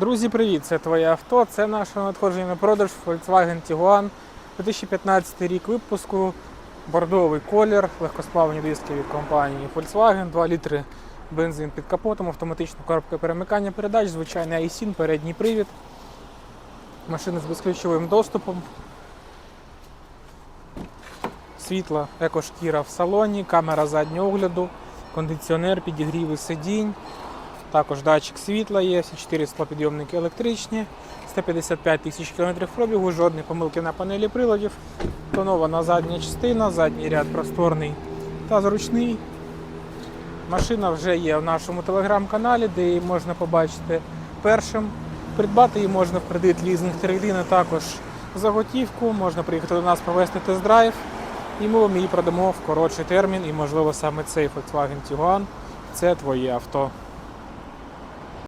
Друзі, привіт! Це твоє авто. Це наше надходження на продаж Volkswagen Tiguan 2015 рік випуску. Бордовий колір, легкосплавні диски від компанії Volkswagen, 2 літри бензин під капотом, автоматична коробка перемикання передач, звичайний iSIN, передній привід. Машина з безключовим доступом. Світла екошкіра в салоні, камера заднього огляду, кондиціонер, підігріви сидінь. Також датчик світла є, всі 4 склопідйомники електричні, 155 тисяч кілометрів пробігу, жодної помилки на панелі приладів. Тонована задня частина, задній ряд просторний та зручний. Машина вже є в нашому телеграм-каналі, де її можна побачити першим. Придбати її можна в кредит лізинг трейдин, також за готівку. Можна приїхати до нас провести тест-драйв. І ми вам її продамо в коротший термін. І, можливо, саме цей Volkswagen Tiguan – це твоє авто.